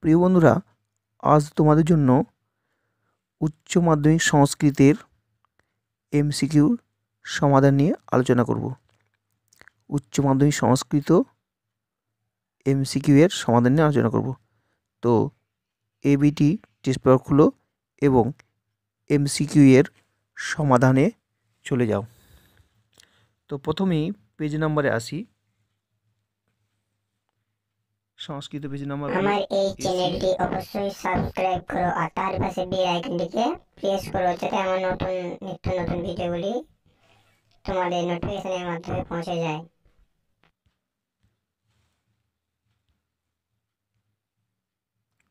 প্রিয় বন্ধুরা, আজ তোমাদের জন্য উচ্চ মাধ্যমিক সংস্কৃতের এমসিকিউ সমাধান নিয়ে আলোচনা করব। উচ্চ মাধ্যমিক সংস্কৃত এমসিকিউ এর সমাধান নিয়ে আলোচনা করব। তো এবিটি টেস্ট পেপার খুলো এবং এমসিকিউ এর সমাধানে চলে যাও। তো, প্রথমেই পেজ নাম্বারে আসি। সংস্কৃত পেজ নাম্বার আমার এই চ্যানেলটি অবশ্যই সাবস্ক্রাইব করো আর তার পাশে বেল আইকনটিকে প্রেস করো যাতে আমার নতুন নিত্য নতুন ভিডিওগুলি তোমাদের নোটিফিকেশনের মাধ্যমে পৌঁছে যায়।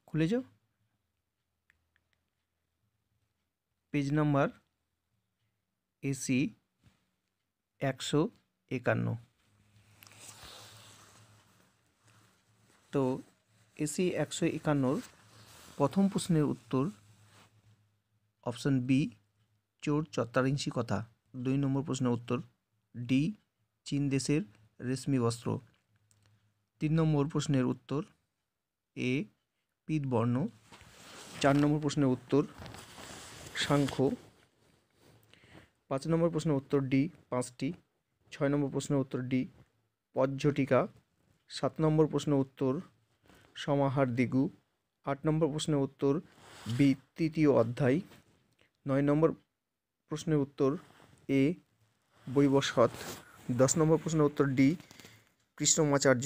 খুলে যাও। পেজ নাম্বার এসি একশো একান্ন। তো এসি একশো একান্নর প্রথম প্রশ্নের উত্তর অপশন বি, চোর চত্বারিংশী কথা। দুই নম্বর প্রশ্নের উত্তর ডি, চীন দেশের রেশমি বস্ত্র। তিন নম্বর প্রশ্নের উত্তর এ পিতবর্ণ চার নম্বর প্রশ্নের উত্তর সাংখ্য। পাঁচ নম্বর প্রশ্নের উত্তর ডি, পাঁচটি। ছয় নম্বর প্রশ্নের উত্তর ডি পজ্ঝটিকা সাত নম্বর প্রশ্নের উত্তর সমাহার দিগু। আট নম্বর প্রশ্নের উত্তর বি, তৃতীয় অধ্যায়। নয় নম্বর প্রশ্নের উত্তর এ, বৈবসৎ। দশ নম্বর প্রশ্নের উত্তর ডি, কৃষ্ণমাচার্য।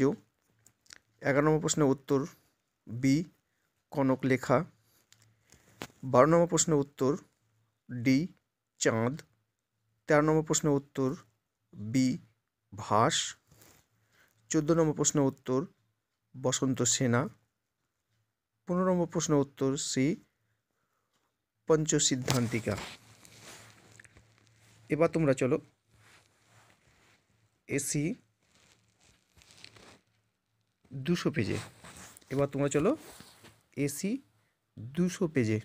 এগারো নম্বর প্রশ্নের উত্তর বি কনক লেখা বারো নম্বর প্রশ্নের উত্তর ডি, চাঁদ। তেরো নম্বর প্রশ্নের উত্তর বি, ভাস। চোদ্দ নম্বর প্রশ্নের উত্তর বসন্ত সেনা। পনেরো নম্বর প্রশ্নের উত্তর সি, পঞ্চসিদ্ধান্তিকা। এবার তোমরা চলো। এসি দুশো পেজে। এবার তোমরা চলো। এসি দুশো পেজে।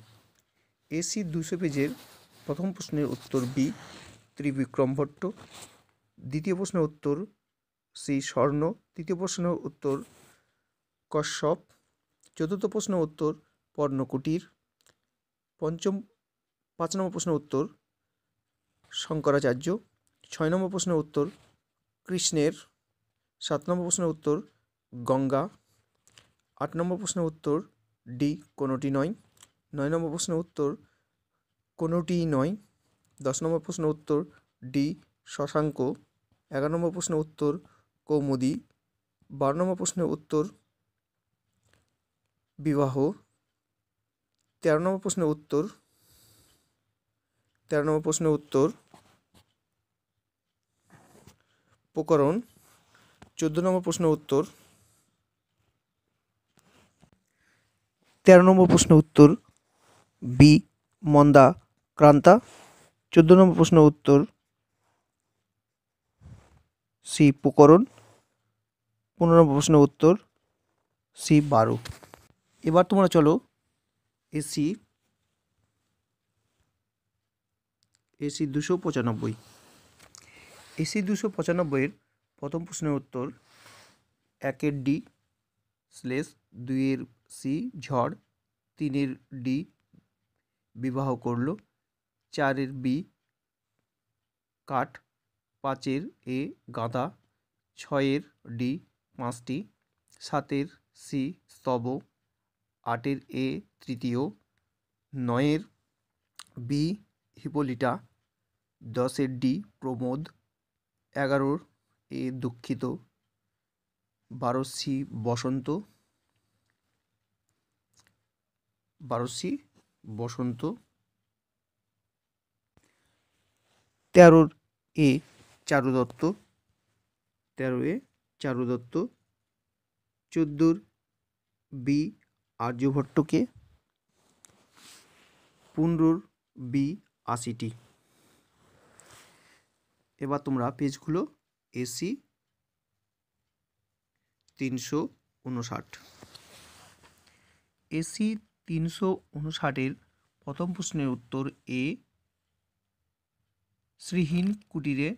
এসি দুশো পেজের প্রথম প্রশ্নের উত্তর বি, ত্রিবিক্রম ভট্ট। দ্বিতীয় প্রশ্নের উত্তর সি, স্বর্ণ। তৃতীয় প্রশ্নের উত্তর কশ্যপ, চতুর্থ প্রশ্নের উত্তর পর্ণকুটির, পঞ্চম, পাঁচ নম্বর প্রশ্নের উত্তর শঙ্করাচার্য, ছয় নম্বর প্রশ্নের উত্তর কৃষ্ণের, সাত নম্বর প্রশ্নের উত্তর গঙ্গা, আট নম্বর প্রশ্নের উত্তর ডি, কোনোটি নয় নয় নম্বর প্রশ্নের উত্তর কোনোটিই নয়, দশ নম্বর প্রশ্নের উত্তর ডি, শশাঙ্ক, এগারো নম্বর প্রশ্নের উত্তর কৌমুদি, বারো নম্বর প্রশ্নের উত্তর বিবাহ। তেরো নম্বর প্রশ্নের উত্তর। তেরো নম্বর প্রশ্নের উত্তর। প্রকরণ চোদ্দ নম্বর প্রশ্নের উত্তর। তেরো নম্বর প্রশ্নের উত্তর। বি. মন্দা ক্রান্তা। চোদ্দ নম্বর প্রশ্নের উত্তর। সি. প্রকরণ পনেরো নম্বর প্রশ্নের উত্তর। সি. বারো। এবার তোমরা চলো এসি এসি দুশো পঁচানব্বই। এসি দুশো পঁচানব্বইয়ের প্রথম প্রশ্নের উত্তর একের ডি স্লেস দুইয়ের সি ঝড়, তিনের ডি বিবাহ করল, চারের বি কাঠ, পাঁচের এ গাঁদা, ছয়ের ডি পাঁচটি সাতের সি স্তব আটের এ তৃতীয়, নয়ের বি হিপোলিটা, দশের ডি প্রমোদ, এগারোর এ দুঃখিত, বারো সি বসন্ত, বারো সি বসন্ত, তেরোর এ চারু দত্ত তেরো এ চারু দত্ত চোদ্দোর বি আর্যভট্টকে পনেরোর বি আশিটি। এবার তোমরা পেজগুলো এসি তিনশো উনষাট। এসি তিনশো উনষাটের প্রথম প্রশ্নের উত্তর এ। শ্রীহীন কুটিরে।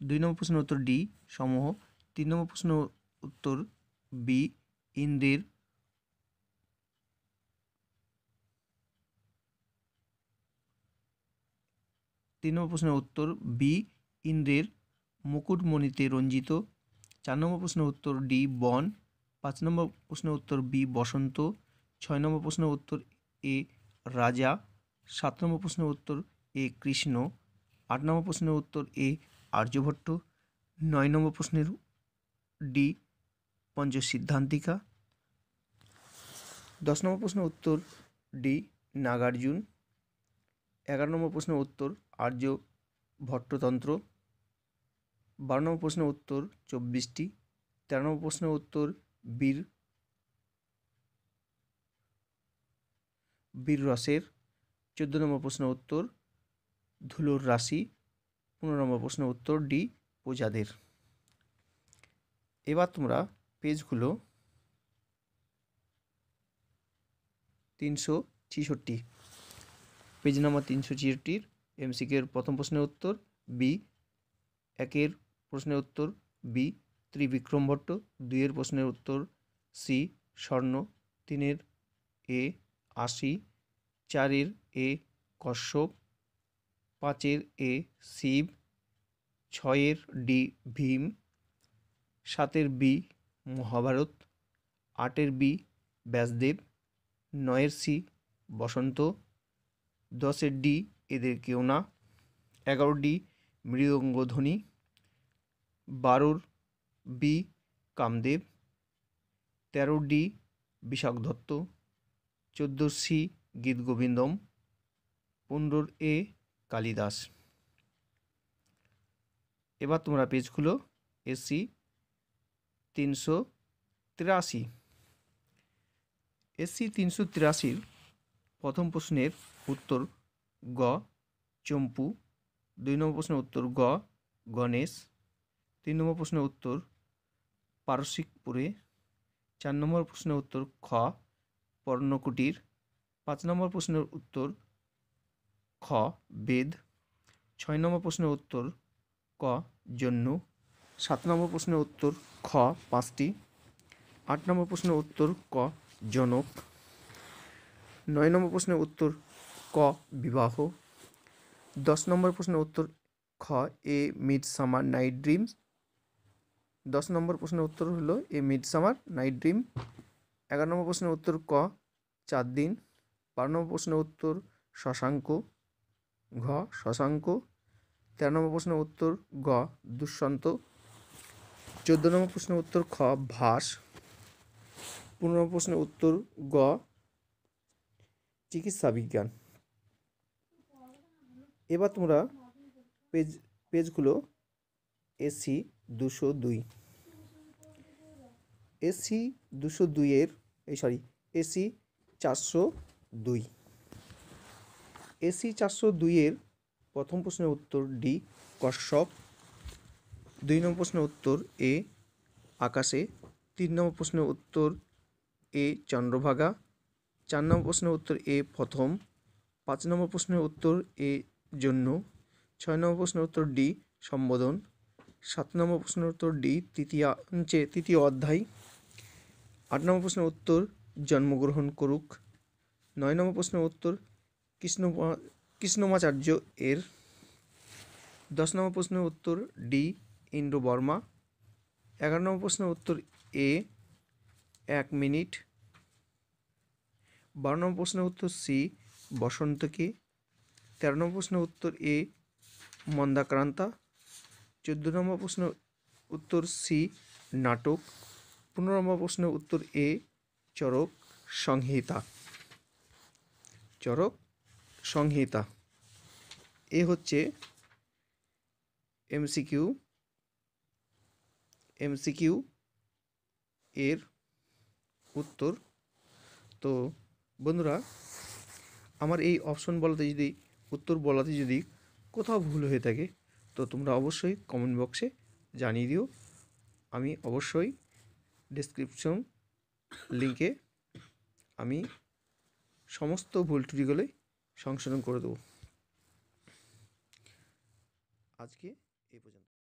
দুই নম্বর প্রশ্নের উত্তর ডি সমূহ। তিন নম্বর প্রশ্ন উত্তর বি ইন্দ্রের তিন নম্বর প্রশ্নের উত্তর বি, ইন্দ্রের মুকুটমণিতে রঞ্জিত। চার নম্বর প্রশ্নের উত্তর ডি, বন। পাঁচ নম্বর প্রশ্নের উত্তর বি, বসন্ত। ছয় নম্বর প্রশ্নের উত্তর এ, রাজা। সাত নম্বর প্রশ্নের উত্তর এ, কৃষ্ণ। আট নম্বর প্রশ্নের উত্তর এ, আর্যভট্ট। নয় নম্বর প্রশ্নের ডি পঞ্চ সিদ্ধান্তিকা। দশ নম্বর প্রশ্নের উত্তর ডি, নাগার্জুন। এগারো নম্বর প্রশ্নের উত্তর আর্য ভট্টতন্ত্র। বারো নম্বর প্রশ্নের উত্তর চব্বিশটি। তেরো নম্বর প্রশ্নের উত্তর বীর। বীর রসের। চোদ্দ নম্বর প্রশ্নের উত্তর ধুলোর রাশি। পনেরো নম্বর প্রশ্নের উত্তর ডি, প্রজাদের। এবার তোমরা পেজগুলো তিনশো ছিষট্টি। পেজ নাম্বার তিনশো ছিষট্টির এমসিকের প্রথম প্রশ্নের উত্তর, বি একের প্রশ্নের উত্তর, বি ত্রিবিক্রম ভট্ট, দুইয়ের প্রশ্নের উত্তর, সি স্বর্ণ, তিনের এ আশি, চারের এ কশ্যপ, পাঁচের এ শিব, ছয়ের ডি ভীম, সাতের বি মহাভারত, আটের বি, ব্যাসদেব, নয়ের সি, বসন্ত, দশের ডি, এদের কেউ না এগারো ডি, মৃদঙ্গধ্বনি, বারোর বি, কামদেব তেরো ডি বিশাখ দত্ত চোদ্দ সি গীতগোবিন্দম পনেরোর এ, কালিদাস। এবার তোমরা পেজ খুলো, এসি তিনশো তিরাশি। এসি তিনশো তিরাশির প্রথম প্রশ্নের উত্তর গ, চম্পু। দুই নম্বর প্রশ্নের উত্তর গ, গণেশ। তিন নম্বর প্রশ্নের উত্তর পারসিকপুরে। চার নম্বর প্রশ্নের উত্তর খ, পর্ণকুটির। পাঁচ নম্বর প্রশ্নের উত্তর খ, বেদ। ছয় নম্বর প্রশ্নের উত্তর ক, জন্য। সাত নম্বর প্রশ্নের উত্তর খ, পাঁচটি। আট নম্বর প্রশ্নের উত্তর ক, জনক। নয় নম্বর প্রশ্নের উত্তর ক, বিবাহ। দশ নম্বর প্রশ্নের উত্তর খ, a midsummer night dreams দশ নম্বর প্রশ্নের উত্তর হলো, a midsummer night dream. এগারো নম্বর প্রশ্নের উত্তর ক, চার দিন। বারো নম্বর প্রশ্নের উত্তর শশাঙ্ক। ঘ, শশাঙ্ক। তেরো নম্বর প্রশ্নের উত্তর গ দুষ্যন্ত চোদ্দ নম্বর প্রশ্নের উত্তর খ, ভাস। পনেরো নম্বর প্রশ্নের উত্তর গ, চিকিৎসা বিজ্ঞান। এবার তোমরা পেজ পেজগুলো এসি দুশো দুই। এসি দুশো দুইয়ের এই সরি এসি চারশো দুই। এসি চারশো দুইয়ের প্রথম প্রশ্নের উত্তর ডি কশ্যপ দুই নম্বর প্রশ্নের উত্তর এ, আকাশে। তিন নম্বর প্রশ্নের উত্তর এ, চন্দ্রভাগা। চার নম্বর প্রশ্নের উত্তর এ, প্রথম। পাঁচ নম্বর প্রশ্নের উত্তর এ, জন্য। ছয় নম্বর প্রশ্নের উত্তর ডি, সম্বোধন। সাত নম্বর প্রশ্নের উত্তর ডি, তৃতীয় তৃতীয় অধ্যায়। আট নম্বর প্রশ্নের উত্তর, জন্মগ্রহণ করুক। নয় নম্বর প্রশ্নের উত্তর, কৃষ্ণ কৃষ্ণমাচার্য এর। দশ নম্বর প্রশ্নের উত্তর ডি ইন্দ্র বর্মা এগারো নম্বর প্রশ্নের উত্তর এ। এক মিনিট। বারো নম্বর প্রশ্নের উত্তর সি বসন্তকে তেরো নম্বর প্রশ্নের উত্তর এ, মন্দাক্রান্তা। চোদ্দ নম্বর প্রশ্নের উত্তর সি, নাটক। পনেরো নম্বর প্রশ্নের উত্তর এ চরক সংহিতা। চরক সংহিতা। এ হচ্ছে এমসিকিউ। এমসিকিউ এর উত্তর। তো বন্ধুরা, আমার এই অপশন বলাতে যদি, উত্তর বলাতে যদি কোথাও ভুল হয়ে থাকে, তো তোমরা অবশ্যই কমেন্ট বক্সে জানিয়ে দিও। আমি অবশ্যই ডেসক্রিপশন লিঙ্কে আমি সমস্ত ভুল ত্রুটিগুলোই সংশোধন করে দেবো। আজকে